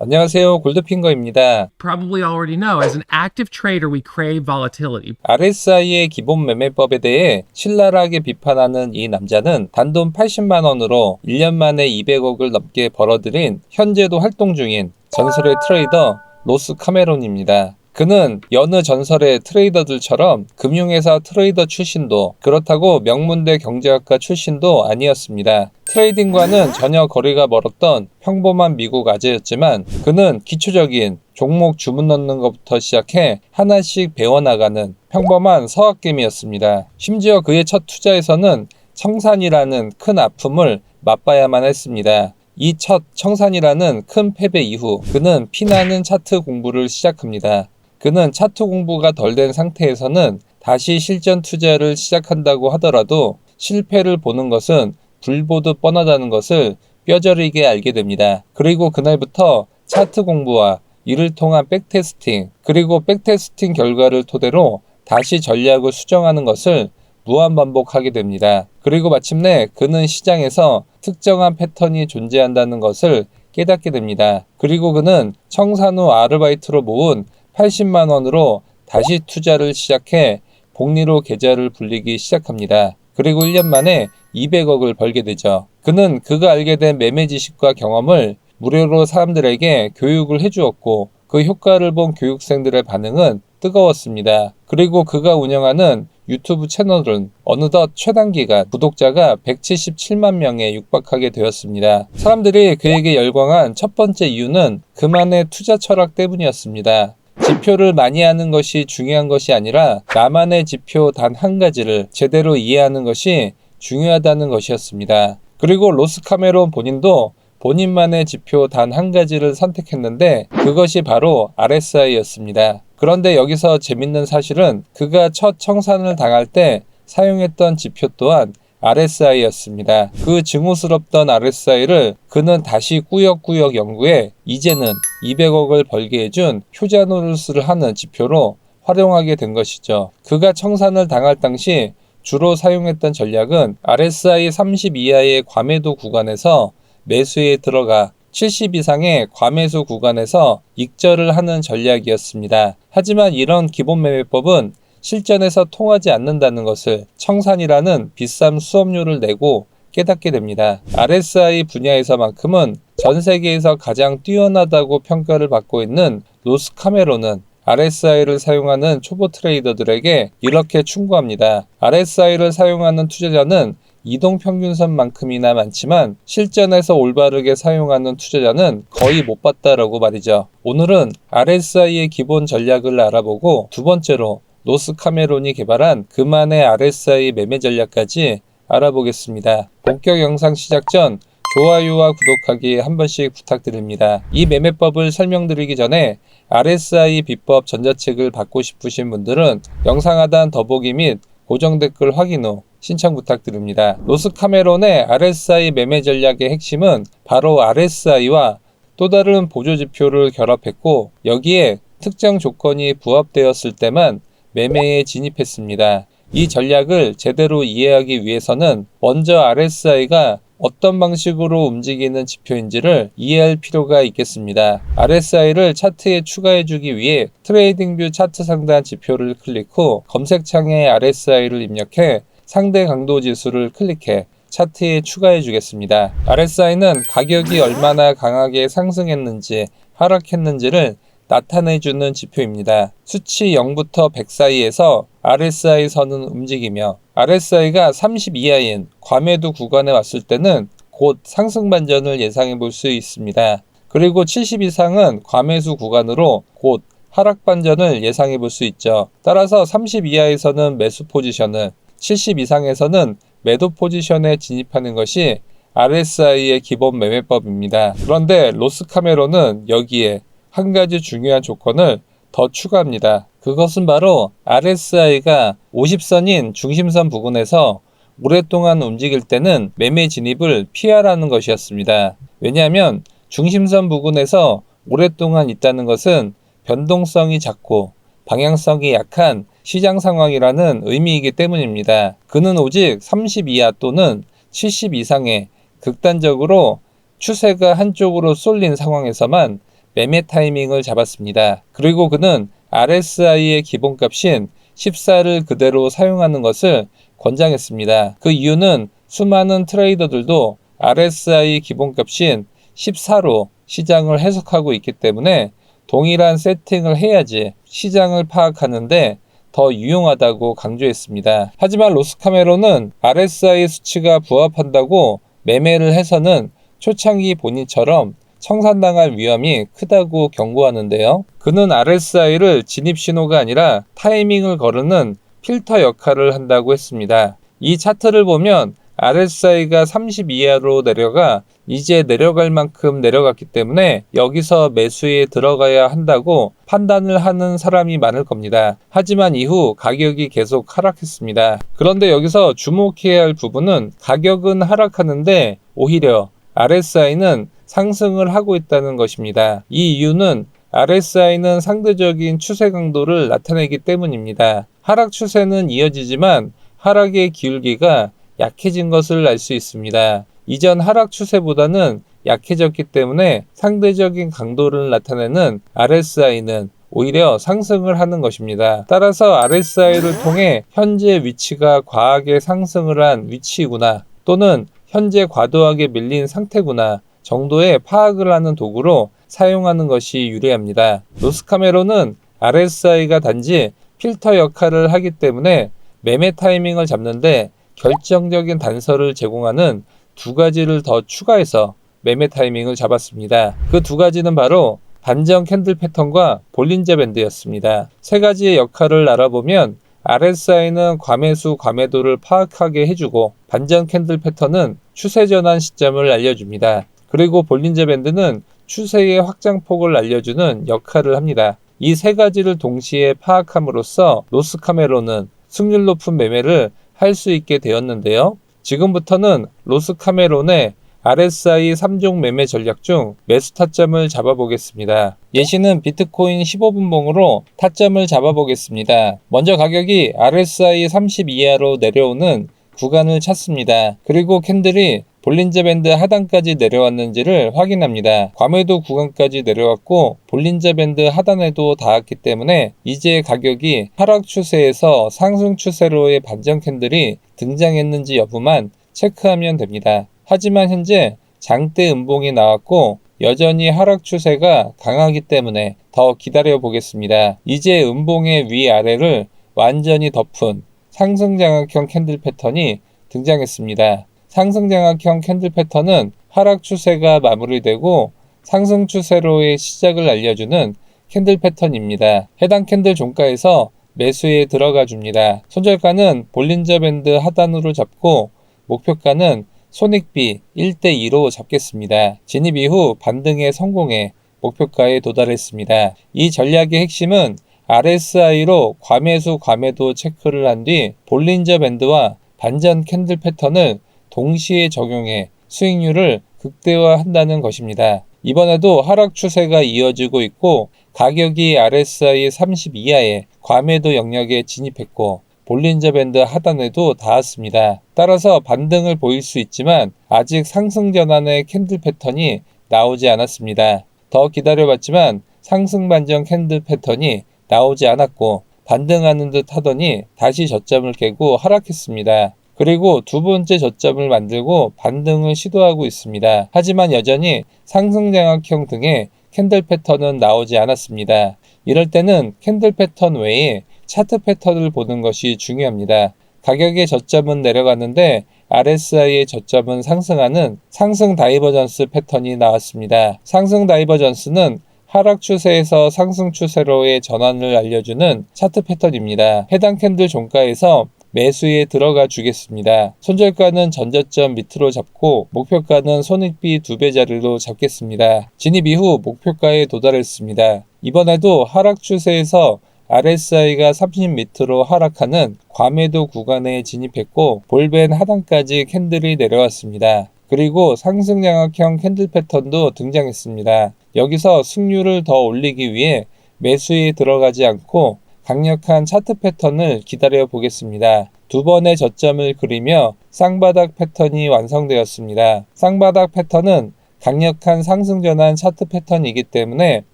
안녕하세요. 골드핑거입니다. probably already know, as an active trader, we crave volatility. RSI의 기본 매매법에 대해 신랄하게 비판하는 이 남자는 단돈 80만 원으로 1년 만에 200억을 넘게 벌어들인 현재도 활동 중인 전설의 트레이더 로스 카메론입니다. 그는 여느 전설의 트레이더들처럼 금융회사 트레이더 출신도 그렇다고 명문대 경제학과 출신도 아니었습니다. 트레이딩과는 전혀 거리가 멀었던 평범한 미국 아재였지만 그는 기초적인 종목 주문 넣는 것부터 시작해 하나씩 배워나가는 평범한 서학겜이었습니다. 심지어 그의 첫 투자에서는 청산이라는 큰 아픔을 맛봐야만 했습니다. 이 첫 청산이라는 큰 패배 이후 그는 피나는 차트 공부를 시작합니다. 그는 차트 공부가 덜 된 상태에서는 다시 실전 투자를 시작한다고 하더라도 실패를 보는 것은 불보듯 뻔하다는 것을 뼈저리게 알게 됩니다. 그리고 그날부터 차트 공부와 이를 통한 백테스팅, 그리고 백테스팅 결과를 토대로 다시 전략을 수정하는 것을 무한 반복하게 됩니다. 그리고 마침내 그는 시장에서 특정한 패턴이 존재한다는 것을 깨닫게 됩니다. 그리고 그는 청산 후 아르바이트로 모은 80만 원으로 다시 투자를 시작해 복리로 계좌를 불리기 시작합니다. 그리고 1년 만에 200억을 벌게 되죠. 그는 그가 알게 된 매매 지식과 경험을 무료로 사람들에게 교육을 해주었고 그 효과를 본 교육생들의 반응은 뜨거웠습니다. 그리고 그가 운영하는 유튜브 채널은 어느덧 최단 기간 구독자가 177만 명에 육박하게 되었습니다. 사람들이 그에게 열광한 첫 번째 이유는 그만의 투자 철학 때문이었습니다. 지표를 많이 하는 것이 중요한 것이 아니라 나만의 지표 단 한 가지를 제대로 이해하는 것이 중요하다는 것이었습니다. 그리고 로스 카메론 본인도 본인만의 지표 단 한 가지를 선택했는데 그것이 바로 RSI였습니다. 그런데 여기서 재밌는 사실은 그가 첫 청산을 당할 때 사용했던 지표 또한 RSI였습니다. 그 증오스럽던 RSI를 그는 다시 꾸역꾸역 연구해 이제는 200억을 벌게 해준 효자 노릇을 하는 지표로 활용하게 된 것이죠. 그가 청산을 당할 당시 주로 사용했던 전략은 RSI 30 이하의 과매도 구간에서 매수에 들어가 70 이상의 과매수 구간에서 익절을 하는 전략이었습니다. 하지만 이런 기본 매매법은 실전에서 통하지 않는다는 것을 청산이라는 비싼 수업료를 내고 깨닫게 됩니다. RSI 분야에서만큼은 전 세계에서 가장 뛰어나다고 평가를 받고 있는 로스 카메론은 RSI를 사용하는 초보 트레이더들에게 이렇게 충고합니다. RSI를 사용하는 투자자는 이동 평균선만큼이나 많지만 실전에서 올바르게 사용하는 투자자는 거의 못 봤다라고 말이죠. 오늘은 RSI의 기본 전략을 알아보고 두 번째로 노스 카메론이 개발한 그만의 RSI 매매 전략까지 알아보겠습니다. 본격 영상 시작 전 좋아요와 구독하기 한 번씩 부탁드립니다. 이 매매법을 설명드리기 전에 RSI 비법 전자책을 받고 싶으신 분들은 영상 하단 더보기 및 고정 댓글 확인 후 신청 부탁드립니다. 로스 카메론의 RSI 매매 전략의 핵심은 바로 RSI와 또 다른 보조 지표를 결합했고 여기에 특정 조건이 부합되었을 때만 매매에 진입했습니다. 이 전략을 제대로 이해하기 위해서는 먼저 RSI가 어떤 방식으로 움직이는 지표인지를 이해할 필요가 있겠습니다. RSI를 차트에 추가해 주기 위해 트레이딩뷰 차트 상단 지표를 클릭 후 검색창에 RSI를 입력해 상대 강도 지수를 클릭해 차트에 추가해 주겠습니다. RSI는 가격이 얼마나 강하게 상승했는지 하락했는지를 나타내주는 지표입니다. 수치 0부터 100 사이에서 RSI 선은 움직이며 RSI가 30 이하인 과매도 구간에 왔을 때는 곧 상승 반전을 예상해 볼 수 있습니다. 그리고 70 이상은 과매수 구간으로 곧 하락 반전을 예상해 볼 수 있죠. 따라서 30 이하에서는 매수 포지션을, 70 이상에서는 매도 포지션에 진입하는 것이 RSI의 기본 매매법입니다. 그런데 로스 카메론은 여기에 한 가지 중요한 조건을 더 추가합니다. 그것은 바로 RSI가 50선인 중심선 부근에서 오랫동안 움직일 때는 매매 진입을 피하라는 것이었습니다. 왜냐하면 중심선 부근에서 오랫동안 있다는 것은 변동성이 작고 방향성이 약한 시장 상황이라는 의미이기 때문입니다. 그는 오직 30 이하 또는 70 이상의 극단적으로 추세가 한쪽으로 쏠린 상황에서만 매매 타이밍을 잡았습니다. 그리고 그는 RSI의 기본값인 14를 그대로 사용하는 것을 권장했습니다. 그 이유는 수많은 트레이더들도 RSI 기본값인 14로 시장을 해석하고 있기 때문에 동일한 세팅을 해야지 시장을 파악하는데 더 유용하다고 강조했습니다. 하지만 로스카메로는 RSI 수치가 부합한다고 매매를 해서는 초창기 본인처럼 청산당할 위험이 크다고 경고하는데요. 그는 RSI를 진입 신호가 아니라 타이밍을 거르는 필터 역할을 한다고 했습니다. 이 차트를 보면 RSI가 30 이하로 내려가 이제 내려갈 만큼 내려갔기 때문에 여기서 매수에 들어가야 한다고 판단을 하는 사람이 많을 겁니다. 하지만 이후 가격이 계속 하락했습니다. 그런데 여기서 주목해야 할 부분은 가격은 하락하는데 오히려 RSI는 상승을 하고 있다는 것입니다. 이 이유는 RSI는 상대적인 추세 강도를 나타내기 때문입니다. 하락 추세는 이어지지만 하락의 기울기가 약해진 것을 알 수 있습니다. 이전 하락 추세보다는 약해졌기 때문에 상대적인 강도를 나타내는 RSI는 오히려 상승을 하는 것입니다. 따라서 RSI를 통해 현재 위치가 과하게 상승을 한 위치구나 또는 현재 과도하게 밀린 상태구나 정도의 파악을 하는 도구로 사용하는 것이 유리합니다. 로스카메로는 RSI가 단지 필터 역할을 하기 때문에 매매 타이밍을 잡는데 결정적인 단서를 제공하는 두 가지를 더 추가해서 매매 타이밍을 잡았습니다. 그 두 가지는 바로 반전 캔들 패턴과 볼린저 밴드였습니다. 세 가지의 역할을 알아보면 RSI는 과매수 과매도를 파악하게 해주고 반전 캔들 패턴은 추세 전환 시점을 알려줍니다. 그리고 볼린저 밴드는 추세의 확장폭을 알려주는 역할을 합니다. 이 세 가지를 동시에 파악함으로써 로스카메로는 승률 높은 매매를 할 수 있게 되었는데요. 지금부터는 로스카메론의 RSI 3종 매매 전략 중 매수 타점을 잡아보겠습니다. 예시는 비트코인 15분봉으로 타점을 잡아보겠습니다. 먼저 가격이 RSI 30 이하로 내려오는 구간을 찾습니다. 그리고 캔들이 볼린저 밴드 하단까지 내려왔는지를 확인합니다. 과매도 구간까지 내려왔고 볼린저 밴드 하단에도 닿았기 때문에 이제 가격이 하락 추세에서 상승 추세로의 반전 캔들이 등장했는지 여부만 체크하면 됩니다. 하지만 현재 장대 음봉이 나왔고 여전히 하락 추세가 강하기 때문에 더 기다려 보겠습니다. 이제 음봉의 위아래를 완전히 덮은 상승 장악형 캔들 패턴이 등장했습니다. 상승장악형 캔들 패턴은 하락 추세가 마무리되고 상승 추세로의 시작을 알려주는 캔들 패턴입니다. 해당 캔들 종가에서 매수에 들어가 줍니다. 손절가는 볼린저 밴드 하단으로 잡고 목표가는 손익비 1대2로 잡겠습니다. 진입 이후 반등에 성공해 목표가에 도달했습니다. 이 전략의 핵심은 RSI로 과매수 과매도 체크를 한 뒤 볼린저 밴드와 반전 캔들 패턴을 동시에 적용해 수익률을 극대화한다는 것입니다. 이번에도 하락 추세가 이어지고 있고 가격이 RSI 30 이하의 과매도 영역에 진입했고 볼린저 밴드 하단에도 닿았습니다. 따라서 반등을 보일 수 있지만 아직 상승 전환의 캔들 패턴이 나오지 않았습니다. 더 기다려봤지만 상승 반전 캔들 패턴이 나오지 않았고 반등하는 듯 하더니 다시 저점을 깨고 하락했습니다. 그리고 두 번째 저점을 만들고 반등을 시도하고 있습니다. 하지만 여전히 상승장악형 등의 캔들 패턴은 나오지 않았습니다. 이럴 때는 캔들 패턴 외에 차트 패턴을 보는 것이 중요합니다. 가격의 저점은 내려갔는데 RSI의 저점은 상승하는 상승 다이버전스 패턴이 나왔습니다. 상승 다이버전스는 하락 추세에서 상승 추세로의 전환을 알려주는 차트 패턴입니다. 해당 캔들 종가에서 매수에 들어가 주겠습니다. 손절가는 전저점 밑으로 잡고 목표가는 손익비 두배 자리로 잡겠습니다. 진입 이후 목표가에 도달했습니다. 이번에도 하락 추세에서 RSI가 30 밑으로 하락하는 과매도 구간에 진입했고 볼벤 하단까지 캔들이 내려왔습니다. 그리고 상승 양악형 캔들 패턴도 등장했습니다. 여기서 승률을 더 올리기 위해 매수에 들어가지 않고 강력한 차트 패턴을 기다려 보겠습니다. 두 번의 저점을 그리며 쌍바닥 패턴이 완성되었습니다. 쌍바닥 패턴은 강력한 상승 전환 차트 패턴이기 때문에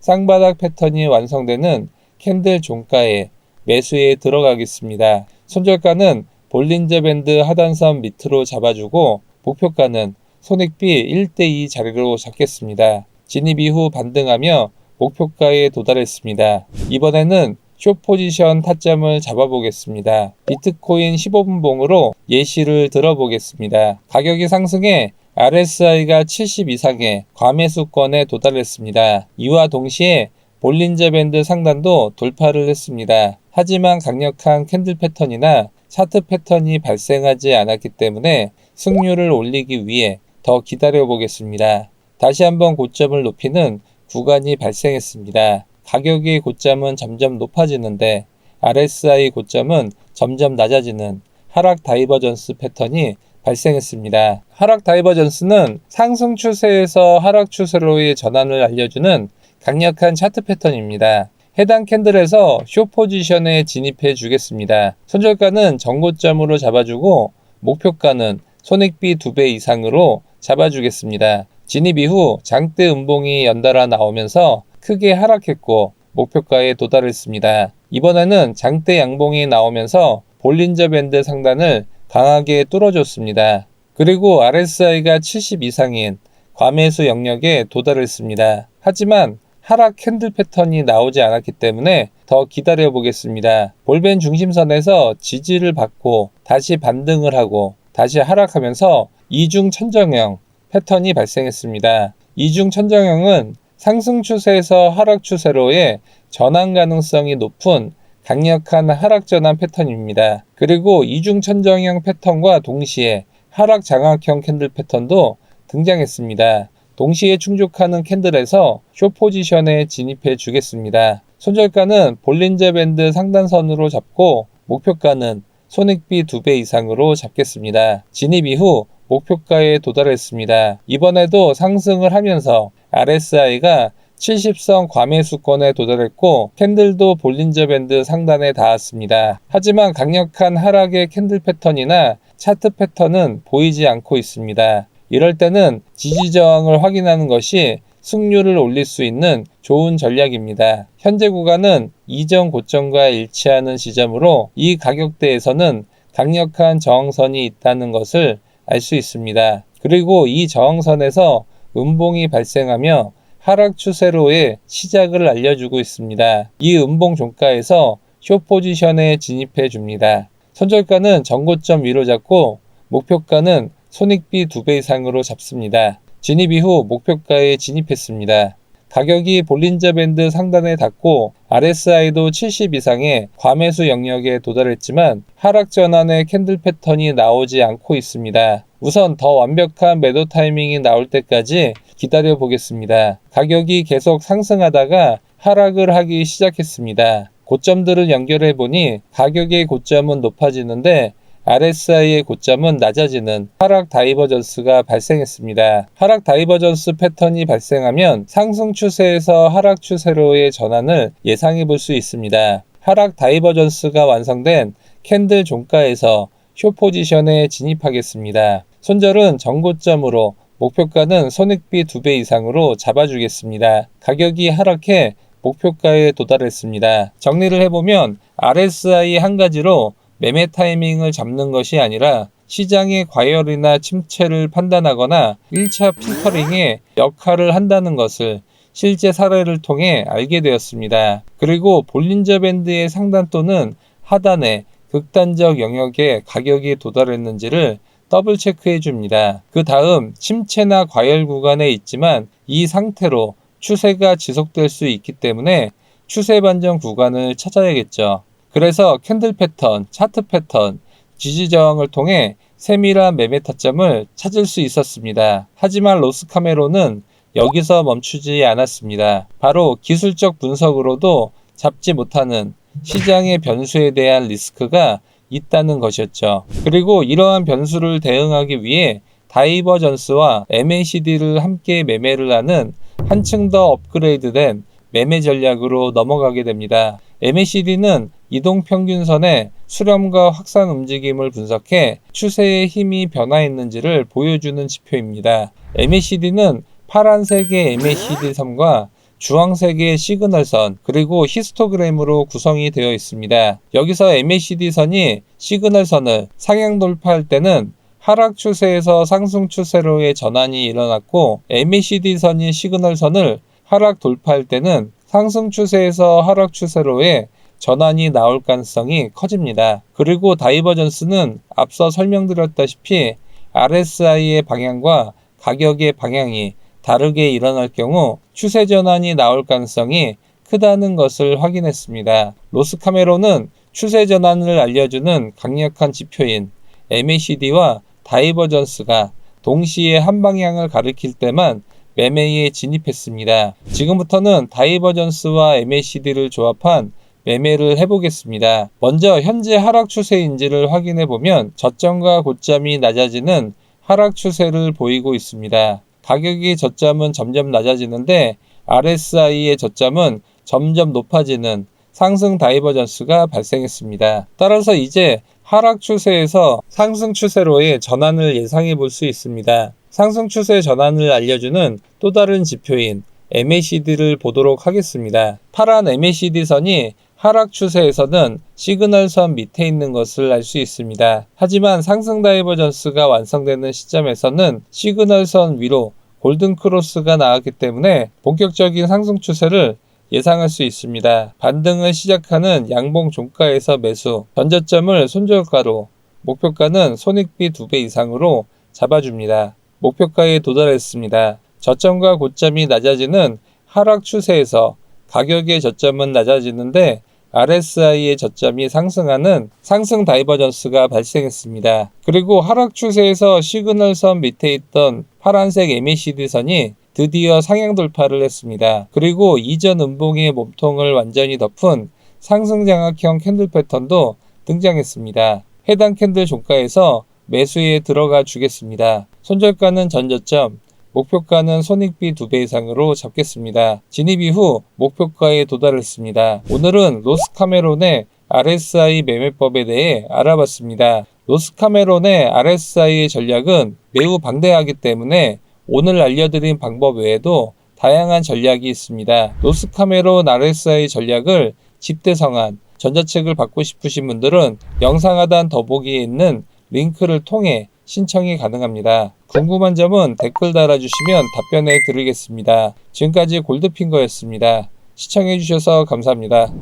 쌍바닥 패턴이 완성되는 캔들 종가에 매수에 들어가겠습니다. 손절가는 볼린저 밴드 하단선 밑으로 잡아주고 목표가는 손익비 1대2 자리로 잡겠습니다. 진입 이후 반등하며 목표가에 도달했습니다. 이번에는 쇼 포지션 타점을 잡아보겠습니다. 비트코인 15분 봉으로 예시를 들어보겠습니다. 가격이 상승해 RSI가 70 이상의 과매수권에 도달했습니다. 이와 동시에 볼린저 밴드 상단도 돌파를 했습니다. 하지만 강력한 캔들 패턴이나 차트 패턴이 발생하지 않았기 때문에 승률을 올리기 위해 더 기다려 보겠습니다. 다시 한번 고점을 높이는 구간이 발생했습니다. 가격의 고점은 점점 높아지는데 RSI 고점은 점점 낮아지는 하락 다이버전스 패턴이 발생했습니다. 하락 다이버전스는 상승 추세에서 하락 추세로의 전환을 알려주는 강력한 차트 패턴입니다. 해당 캔들에서 쇼 포지션에 진입해 주겠습니다. 손절가는 전고점으로 잡아주고 목표가는 손익비 2배 이상으로 잡아주겠습니다. 진입 이후 장대 음봉이 연달아 나오면서 크게 하락했고 목표가에 도달했습니다. 이번에는 장대 양봉이 나오면서 볼린저 밴드 상단을 강하게 뚫어줬습니다. 그리고 RSI가 70 이상인 과매수 영역에 도달했습니다. 하지만 하락 캔들 패턴이 나오지 않았기 때문에 더 기다려 보겠습니다. 볼벤 중심선에서 지지를 받고 다시 반등을 하고 다시 하락하면서 이중 천정형 패턴이 발생했습니다. 이중 천정형은 상승 추세에서 하락 추세로의 전환 가능성이 높은 강력한 하락 전환 패턴입니다. 그리고 이중 천정형 패턴과 동시에 하락 장악형 캔들 패턴도 등장했습니다. 동시에 충족하는 캔들에서 쇼 포지션에 진입해 주겠습니다. 손절가는 볼린저 밴드 상단선으로 잡고 목표가는 손익비 2배 이상으로 잡겠습니다. 진입 이후 목표가에 도달했습니다. 이번에도 상승을 하면서 RSI가 70선 과매수권에 도달했고 캔들도 볼린저 밴드 상단에 닿았습니다. 하지만 강력한 하락의 캔들 패턴이나 차트 패턴은 보이지 않고 있습니다. 이럴 때는 지지 저항을 확인하는 것이 승률을 올릴 수 있는 좋은 전략입니다. 현재 구간은 이전 고점과 일치하는 지점으로 이 가격대에서는 강력한 저항선이 있다는 것을 알 수 있습니다. 그리고 이 저항선에서 음봉이 발생하며 하락 추세로의 시작을 알려주고 있습니다. 이 음봉 종가에서 쇼 포지션에 진입해 줍니다. 손절가는 전고점 위로 잡고 목표가는 손익비 2배 이상으로 잡습니다. 진입 이후 목표가에 진입했습니다. 가격이 볼린저 밴드 상단에 닿고 RSI도 70 이상의 과매수 영역에 도달했지만 하락 전환의 캔들 패턴이 나오지 않고 있습니다. 우선 더 완벽한 매도 타이밍이 나올 때까지 기다려 보겠습니다. 가격이 계속 상승하다가 하락을 하기 시작했습니다. 고점들을 연결해 보니 가격의 고점은 높아지는데 RSI의 고점은 낮아지는 하락 다이버전스가 발생했습니다. 하락 다이버전스 패턴이 발생하면 상승 추세에서 하락 추세로의 전환을 예상해 볼 수 있습니다. 하락 다이버전스가 완성된 캔들 종가에서 쇼 포지션에 진입하겠습니다. 손절은 전고점으로 목표가는 손익비 2배 이상으로 잡아주겠습니다. 가격이 하락해 목표가에 도달했습니다. 정리를 해보면 RSI 한 가지로 매매 타이밍을 잡는 것이 아니라 시장의 과열이나 침체를 판단하거나 1차 필터링의 역할을 한다는 것을 실제 사례를 통해 알게 되었습니다. 그리고 볼린저 밴드의 상단 또는 하단에 극단적 영역에 가격이 도달했는지를 더블 체크해 줍니다. 그 다음 침체나 과열 구간에 있지만 이 상태로 추세가 지속될 수 있기 때문에 추세 반전 구간을 찾아야겠죠. 그래서 캔들 패턴, 차트 패턴, 지지 저항을 통해 세밀한 매매 타점을 찾을 수 있었습니다. 하지만 로스 카메로는 여기서 멈추지 않았습니다. 바로 기술적 분석으로도 잡지 못하는 시장의 변수에 대한 리스크가 있다는 것이었죠. 그리고 이러한 변수를 대응하기 위해 다이버전스와 MACD를 함께 매매를 하는 한층 더 업그레이드된 매매 전략으로 넘어가게 됩니다. MACD는 이동 평균선의 수렴과 확산 움직임을 분석해 추세의 힘이 변화했는지를 보여주는 지표입니다. MACD는 파란색의 MACD 선과 주황색의 시그널선 그리고 히스토그램으로 구성이 되어 있습니다. 여기서 MACD 선이 시그널선을 상향 돌파할 때는 하락 추세에서 상승 추세로의 전환이 일어났고 MACD 선이 시그널선을 하락 돌파할 때는 상승 추세에서 하락 추세로의 전환이 나올 가능성이 커집니다. 그리고 다이버전스는 앞서 설명드렸다시피 RSI의 방향과 가격의 방향이 다르게 일어날 경우 추세 전환이 나올 가능성이 크다는 것을 확인했습니다. 로스 카메론은 추세 전환을 알려주는 강력한 지표인 MACD와 다이버전스가 동시에 한 방향을 가리킬 때만 매매에 진입했습니다. 지금부터는 다이버전스와 MACD를 조합한 매매를 해보겠습니다. 먼저 현재 하락 추세인지를 확인해 보면 저점과 고점이 낮아지는 하락 추세를 보이고 있습니다. 가격의 저점은 점점 낮아지는데 RSI의 저점은 점점 높아지는 상승 다이버전스가 발생했습니다. 따라서 이제 하락 추세에서 상승 추세로의 전환을 예상해 볼 수 있습니다. 상승 추세 전환을 알려주는 또 다른 지표인 MACD를 보도록 하겠습니다. 파란 MACD 선이 하락 추세에서는 시그널선 밑에 있는 것을 알 수 있습니다. 하지만 상승 다이버전스가 완성되는 시점에서는 시그널선 위로 골든 크로스가 나왔기 때문에 본격적인 상승 추세를 예상할 수 있습니다. 반등을 시작하는 양봉 종가에서 매수, 전저점을 손절가로, 목표가는 손익비 2배 이상으로 잡아줍니다. 목표가에 도달했습니다. 저점과 고점이 낮아지는 하락 추세에서 가격의 저점은 낮아지는데 RSI의 저점이 상승하는 상승 다이버전스가 발생했습니다. 그리고 하락 추세에서 시그널선 밑에 있던 파란색 MACD 선이 드디어 상향 돌파를 했습니다. 그리고 이전 음봉의 몸통을 완전히 덮은 상승 장악형 캔들 패턴도 등장했습니다. 해당 캔들 종가에서 매수에 들어가 주겠습니다. 손절가는 전저점, 목표가는 손익비 2배 이상으로 잡겠습니다. 진입 이후 목표가에 도달했습니다. 오늘은 로스카메론의 RSI 매매법에 대해 알아봤습니다. 로스카메론의 RSI의 전략은 매우 방대하기 때문에 오늘 알려드린 방법 외에도 다양한 전략이 있습니다. 로스카메론 RSI 전략을 집대성한 전자책을 받고 싶으신 분들은 영상 하단 더보기에 있는 링크를 통해 신청이 가능합니다. 궁금한 점은 댓글 달아주시면 답변해 드리겠습니다. 지금까지 골드핑거였습니다. 시청해주셔서 감사합니다.